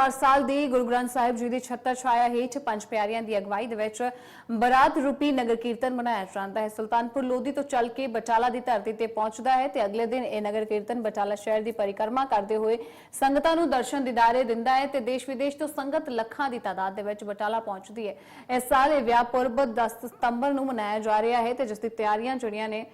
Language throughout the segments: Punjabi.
ਹਰ ਸਾਲ ਦੀ ਗੁਰੂ ਗ੍ਰੰਥ ਸਾਹਿਬ ਜੀ ਦੀ ਛੱਤਰ ਛਾਇਆ ਹੇਠ ਪੰਜ ਪਿਆਰਿਆਂ ਦੀ ਅਗਵਾਈ ਦੇ ਵਿੱਚ ਬਰਾਤ ਰੂਪੀ ਨਗਰ ਕੀਰਤਨ ਮਨਾਇਆ ਜਾਂਦਾ ਹੈ। ਸੁਲਤਾਨਪੁਰ ਲੋਧੀ ਤੋਂ ਚੱਲ ਕੇ ਬਟਾਲਾ ਦੀ ਧਰਤੀ ਤੇ ਪਹੁੰਚਦਾ ਹੈ ਤੇ ਅਗਲੇ ਦਿਨ ਇਹ ਨਗਰ ਕੀਰਤਨ ਬਟਾਲਾ ਸ਼ਹਿਰ ਦੀ ਪਰਿਕਰਮਾ ਕਰਦੇ ਹੋਏ ਸੰਗਤਾਂ ਨੂੰ ਦਰਸ਼ਨ ਦਿਦਾਰੇ ਦਿੰਦਾ ਹੈ ਤੇ ਦੇਸ਼ ਵਿਦੇਸ਼ ਤੋਂ ਸੰਗਤ ਲੱਖਾਂ ਦੀ ਤਾਦਾਦ ਦੇ ਵਿੱਚ ਬਟਾਲਾ ਪਹੁੰਚਦੀ ਹੈ। ਇਸ ਸਾਲ ਇਹ ਵਿਆਹ ਪੁਰਬ 10 ਸਤੰਬਰ ਨੂੰ ਮਨਾਇਆ ਜਾ ਰਿਹਾ ਹੈ ਤੇ ਜਿਸ ਦੀ ਤਿਆਰੀਆਂ ਜਿਹੜੀਆਂ ਨੇ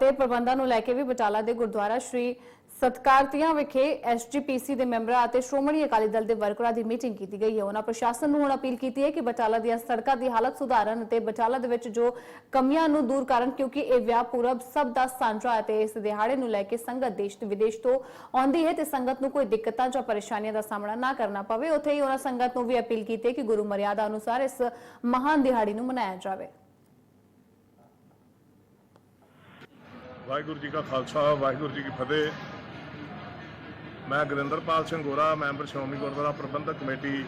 ਤੇ ਪ੍ਰਬੰਧਾਂ ਨੂੰ ਲੈ ਕੇ ਵੀ ਬਟਾਲਾ ਦੇ ਗੁਰਦੁਆਰਾ ਸ਼੍ਰੀ ਸਤਕਾਰਤੀਆਂ ਵਿਖੇ ਐਸਜੀਪੀਸੀ ਦੇ ਮੈਂਬਰਾਂ ਅਤੇ ਸ਼੍ਰੋਮਣੀ ਅਕਾਲੀ ਦਲ ਦੇ ਵਰਕਰਾਂ ਦੀ ਮੀਟਿੰਗ ਕੀਤੀ ਗਈ ਹੈ। ਉਹਨਾਂ ਪ੍ਰਸ਼ਾਸਨ ਨੂੰ ਹੁਣ ਅਪੀਲ ਕੀਤੀ ਹੈ ਕਿ ਬਟਾਲਾ ਦੀਆਂ ਸੜਕਾਂ ਦੀ ਹਾਲਤ ਸੁਧਾਰਨ ਅਤੇ ਬਟਾਲਾ ਦੇ ਵਿੱਚ ਜੋ ਕਮੀਆਂ ਨੂੰ ਦੂਰ ਕਰਨ, ਕਿਉਂਕਿ ਇਹ ਵਿਆਹ ਪੂਰਬ ਸਭ ਦਾ ਸਾਂਝਾ ਹੈ ਇਸ ਦਿਹਾੜੇ ਨੂੰ ਲੈ ਕੇ ਸੰਗਤ ਦੇਸ਼ ਤੇ ਵਿਦੇਸ਼ ਤੋਂ ਆਉਂਦੀ ਹੈ ਤੇ ਸੰਗਤ ਨੂੰ ਕੋਈ ਦਿੱਕਤਾਂ ਜਾਂ ਪਰੇਸ਼ਾਨੀਆਂ ਦਾ ਸਾਹਮਣਾ ਨਾ ਕਰਨਾ ਪਵੇ। ਉੱਥੇ ਹੀ ਉਹਨਾਂ ਸੰਗਤ ਨੂੰ ਵੀ ਅਪੀਲ ਕੀਤੀ ਹੈ ਕਿ ਗੁਰੂ ਮਰਿਆਦਾ ਅਨੁਸਾਰ ਇਸ ਮਹਾਨ ਦਿਹਾੜੀ ਨੂੰ ਮਨਾਇਆ ਜਾਵੇ। ਵਾਹਿਗੁਰੂ ਜੀ ਕਾ ਖਾਲਸਾ, ਵਾਹਿਗੁਰੂ ਜੀ ਕੀ ਫਤਿਹ। ਮੈਂ ਗੁਰਿੰਦਰਪਾਲ ਸਿੰਘ ਗੋਰਾ, ਮੈਂਬਰ ਸ਼੍ਰੋਮਣੀ ਗੁਰਦੁਆਰਾ ਪ੍ਰਬੰਧਕ ਕਮੇਟੀ,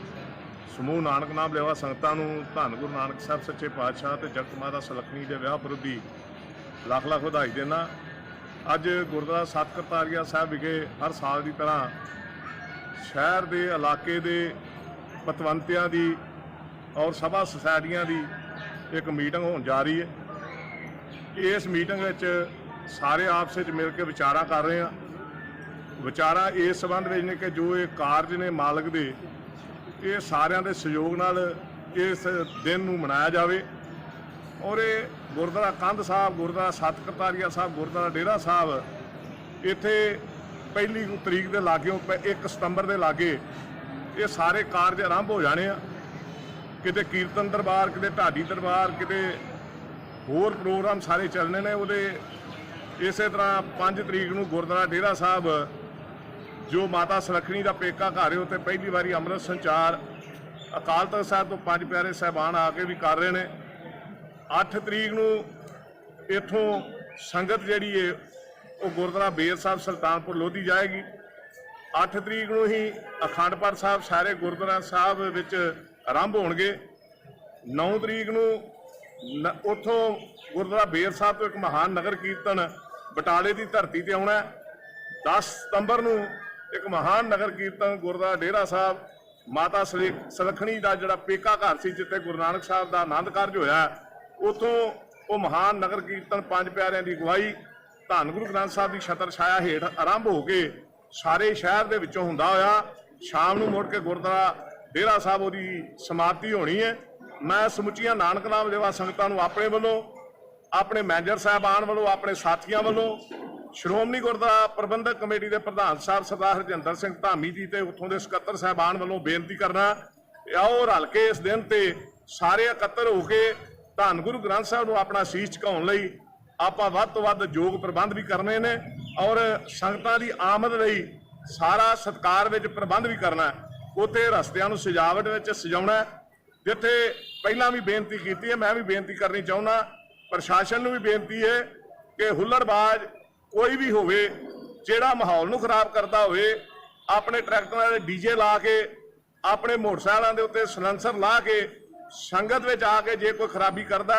ਸਮੂਹ ਨਾਨਕ ਨਾਮ ਲੈਵਾ ਸੰਗਤਾਂ ਨੂੰ, ਧੰਨ ਗੁਰੂ ਨਾਨਕ ਸਾਹਿਬ ਸੱਚੇ ਪਾਤਸ਼ਾਹ ਤੇ ਜਗਤ ਮਾਤਾ ਸਲੱਖਣੀ ਦੇ ਵਿਆਹ ਵਿਰੁੱਧੀ ਲੱਖ ਲੱਖ ਵਧਾਈ ਦੇਣਾ। ਅੱਜ ਗੁਰਦੁਆਰਾ ਸਤ ਕਰਤਾਰੀਆ ਸਾਹਿਬ ਵਿਖੇ ਹਰ ਸਾਲ ਦੀ ਤਰ੍ਹਾਂ ਸ਼ਹਿਰ ਦੇ ਇਲਾਕੇ ਦੇ ਪਤਵੰਤਿਆਂ ਦੀ ਔਰ ਸਭਾ ਸੁਸਾਇਟੀਆਂ ਦੀ ਇੱਕ ਮੀਟਿੰਗ ਹੋਣ ਜਾ ਰਹੀ ਹੈ। ਇਸ ਮੀਟਿੰਗ ਵਿੱਚ ਸਾਰੇ ਆਪਸ ਵਿੱਚ ਮਿਲ ਕੇ ਵਿਚਾਰਾਂ ਕਰ ਰਹੇ ਆ ਵਿਚਾਰਾਂ ਇਸ ਸੰਬੰਧ ਵਿੱਚ ਨੇ ਕਿ ਜੋ ਇਹ ਕਾਰਜ ਨੇ ਮਾਲਕ ਦੇ, ਇਹ ਸਾਰਿਆਂ ਦੇ ਸਹਿਯੋਗ ਨਾਲ ਇਸ ਦਿਨ ਨੂੰ ਮਨਾਇਆ ਜਾਵੇ। ਔਰ ਇਹ ਗੁਰਦੁਆਰਾ ਕੰਧ ਸਾਹਿਬ, ਗੁਰਦੁਆਰਾ ਸਤ ਕਰਤਾਰੀਆ ਸਾਹਿਬ, ਗੁਰਦੁਆਰਾ ਡੇਰਾ ਸਾਹਿਬ, ਇੱਥੇ ਪਹਿਲੀ ਤਰੀਕ ਦੇ ਲਾਗਿਓਂ 1 ਸਤੰਬਰ ਦੇ ਲਾਗੇ ਇਹ ਸਾਰੇ ਕਾਰਜ ਆਰੰਭ ਹੋ ਜਾਣੇ ਆ। ਕਿਤੇ ਕੀਰਤਨ ਦਰਬਾਰ, ਕਿਤੇ ਢਾਡੀ ਦਰਬਾਰ, ਕਿਤੇ ਹੋਰ ਪ੍ਰੋਗਰਾਮ ਸਾਰੇ ਚੱਲਣੇ ਨੇ। ਉਹਦੇ ਇਸੇ ਤਰ੍ਹਾਂ 5 ਤਰੀਕ ਨੂੰ ਗੁਰਦੁਆਰਾ ਡੇਰਾ ਸਾਹਿਬ ਜੋ ਮਾਤਾ ਸੁਲੱਖਣੀ ਦਾ ਪੇਕਾ ਘਰ ਹੈ ਉੱਥੇ ਪਹਿਲੀ ਵਾਰੀ ਅੰਮ੍ਰਿਤ ਸੰਚਾਰ ਅਕਾਲ ਤਖਤ ਸਾਹਿਬ ਤੋਂ ਪੰਜ ਪਿਆਰੇ ਸਹਿਬਾਨ ਆ ਕੇ ਵੀ ਕਰ ਰਹੇ ਨੇ। 8 ਤਰੀਕ ਨੂੰ ਇਥੋਂ ਸੰਗਤ ਜਿਹੜੀ ਏ ਉਹ ਗੁਰਦੁਆਰਾ ਬੇਰ ਸਾਹਿਬ ਸੁਲਤਾਨਪੁਰ ਲੋਧੀ ਜਾਏਗੀ। 8 ਤਰੀਕ ਨੂੰ ਹੀ ਅਖੰਡ ਪਾਠ ਸਾਹਿਬ ਸਾਰੇ ਗੁਰਦੁਆਰਾ ਸਾਹਿਬ ਵਿੱਚ ਆਰੰਭ ਹੋਣਗੇ। 9 ਤਰੀਕ ਨੂੰ ਨ- ਉੱਥੋਂ ਗੁਰਦੁਆਰਾ ਬੇਰ ਸਾਹਿਬ ਤੋਂ ਇੱਕ ਮਹਾਨ ਨਗਰ ਕੀਰਤਨ ਬਟਾਲੇ ਦੀ ਧਰਤੀ ਤੇ ਆਉਣਾ ਹੈ। 10 ਸਤੰਬਰ ਨੂੰ ਇੱਕ ਮਹਾਨ ਨਗਰ ਕੀਰਤਨ ਗੁਰਦੁਆਰਾ ਡੇਰਾ ਸਾਹਿਬ, ਮਾਤਾ ਸਲੇ- ਸੁਲੱਖਣੀ ਦਾ ਜਿਹੜਾ ਪੇਕਾ ਘਰ ਸੀ, ਜਿੱਥੇ ਗੁਰੂ ਨਾਨਕ ਸਾਹਿਬ ਦਾ ਆਨੰਦ ਕਾਰਜ ਹੋਇਆ, ਉਥੋਂ ਉਹ ਮਹਾਨ ਨਗਰ ਕੀਰਤਨ ਪੰਜ ਪਿਆਰਿਆਂ ਦੀ ਅਗਵਾਈ, ਧੰਨ ਗੁਰੂ ਗ੍ਰੰਥ ਸਾਹਿਬ ਦੀ ਛਤਰ ਛਾਇਆ ਹੇਠ ਆਰੰਭ ਹੋ ਕੇ ਸਾਰੇ ਸ਼ਹਿਰ ਦੇ ਵਿੱਚੋਂ ਹੁੰਦਾ ਹੋਇਆ, ਸ਼ਾਮ ਨੂੰ ਮੁੜ ਕੇ ਗੁਰਦੁਆਰਾ ਡੇਰਾ ਸਾਹਿਬ ਉਹਦੀ ਸਮਾਪਤੀ ਹੋਣੀ ਹੈ। ਮੈਂ ਸਮੁੱਚੀਆਂ ਨਾਨਕ ਨਾਮ ਦੇਵਾ ਸੰਗਤਾਂ ਨੂੰ ਆਪਣੇ ਵੱਲੋਂ, ਆਪਣੇ ਮੈਨੇਜਰ ਸਾਹਿਬਾਨ ਵੱਲੋਂ, ਆਪਣੇ ਸਾਥੀਆਂ ਵੱਲੋਂ ਸ਼੍ਰੋਮਣੀ ਗੁਰਦੁਆਰਾ ਪ੍ਰਬੰਧਕ ਕਮੇਟੀ ਦੇ ਪ੍ਰਧਾਨ ਸਾਹਿਬ ਸਰਦਾਰ ਹਰਜਿੰਦਰ ਸਿੰਘ ਧਾਮੀ ਜੀ ਤੇ ਉੱਥੋਂ ਦੇ ਸਕੱਤਰ ਸਾਹਿਬਾਨ ਵੱਲੋਂ ਬੇਨਤੀ ਕਰਨਾ, ਆਓ ਰਲ ਕੇ ਇਸ ਦਿਨ ਤੇ ਸਾਰੇ ਇਕੱਤਰ ਹੋ ਕੇ ਧੰਨ ਗੁਰੂ ਗ੍ਰੰਥ ਸਾਹਿਬ ਨੂੰ ਆਪਣਾ ਸੀਸ ਝੁਕਾਉਣ ਲਈ ਆਪਾਂ ਵੱਧ ਤੋਂ ਵੱਧ ਯੋਗ ਪ੍ਰਬੰਧ ਵੀ ਕਰਨੇ ਨੇ ਔਰ ਸੰਗਤਾਂ ਦੀ ਆਮਦ ਲਈ ਸਾਰਾ ਸਤਕਾਰ ਵਿੱਚ ਪ੍ਰਬੰਧ ਵੀ ਕਰਨਾ ਹੈ। ਉੱਥੇ ਰਸਤਿਆਂ ਨੂੰ ਸਜਾਵਟ ਵਿੱਚ ਸਜਾਉਣਾ ਜਿੱਥੇ ਪਹਿਲਾਂ ਵੀ ਬੇਨਤੀ ਕੀਤੀ ਹੈ, ਮੈਂ ਵੀ ਬੇਨਤੀ ਕਰਨੀ ਚਾਹੁੰਦਾ, ਪ੍ਰਸ਼ਾਸਨ ਨੂੰ ਵੀ ਬੇਨਤੀ ਹੈ ਕਿ ਹੁੱਲੜਬਾਜ਼ ਕੋਈ ਵੀ ਹੋਵੇ, ਜਿਹੜਾ ਮਾਹੌਲ ਨੂੰ ਖਰਾਬ ਕਰਦਾ ਹੋਵੇ, ਆਪਣੇ ਟਰੈਕਟਰਾਂ ਦੇ ਡੀਜੇ ਲਾ ਕੇ, ਆਪਣੇ ਮੋਟਰਸਾਈਕਲਾਂ ਦੇ ਉੱਤੇ ਸਲੈਂਸਰ ਲਾ ਕੇ, ਸੰਗਤ ਵਿੱਚ ਆ ਕੇ ਜੇ ਕੋਈ ਖਰਾਬੀ ਕਰਦਾ,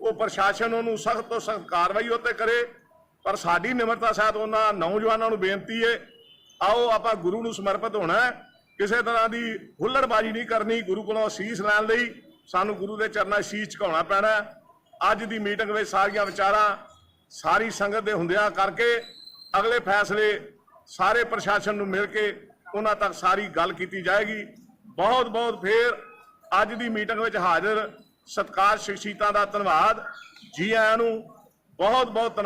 ਉਹ ਪ੍ਰਸ਼ਾਸਨ ਉਹਨੂੰ ਸਖਤ ਤੋਂ ਸਖਤ ਕਾਰਵਾਈ ਉੱਤੇ ਕਰੇ। ਪਰ ਸਾਡੀ ਨਿਮਰਤਾ ਸਾਹਿਬ ਉਹਨਾਂ ਨੌਜਵਾਨਾਂ ਨੂੰ ਬੇਨਤੀ ਹੈ ਆਓ ਆਪਾਂ ਗੁਰੂ ਨੂੰ ਸਮਰਪਿਤ ਹੋਣਾ ਕਿਸੇ ਤਰ੍ਹਾਂ ਦੀ ਹੁੱਲੜਬਾਜ਼ੀ ਨਹੀਂ ਕਰਨੀ, ਗੁਰੂ ਕੋਲੋਂ ਅਸੀਸ ਲੈਣ ਲਈ ਸਾਨੂੰ ਗੁਰੂ ਦੇ ਚਰਨਾਂ 'ਚ ਸੀਸ ਝੁਕਾਉਣਾ ਪੈਣਾ ਅੱਜ ਦੀ ਮੀਟਿੰਗ ਵਿੱਚ ਸਾਰੀਆਂ ਵਿਚਾਰਾਂ ਸਾਰੀ ਸੰਗਤ ਦੇ ਹੁੰਦਿਆਂ ਕਰਕੇ ਅਗਲੇ ਫੈਸਲੇ ਸਾਰੇ ਪ੍ਰਸ਼ਾਸਨ ਨੂੰ ਮਿਲ ਕੇ ਉਹਨਾਂ ਤੱਕ ਸਾਰੀ ਗੱਲ ਕੀਤੀ ਜਾਏਗੀ। ਬਹੁਤ ਬਹੁਤ ਫੇਰ ਅੱਜ ਦੀ ਮੀਟਿੰਗ ਵਿੱਚ ਹਾਜ਼ਰ ਸਤਿਕਾਰ ਸ਼ਖਸੀਅਤਾਂ ਦਾ ਧੰਨਵਾਦ। ਜੀ ਆਇਆਂ ਨੂੰ ਬਹੁਤ ਬਹੁਤ ਧੰਨਵਾਦ।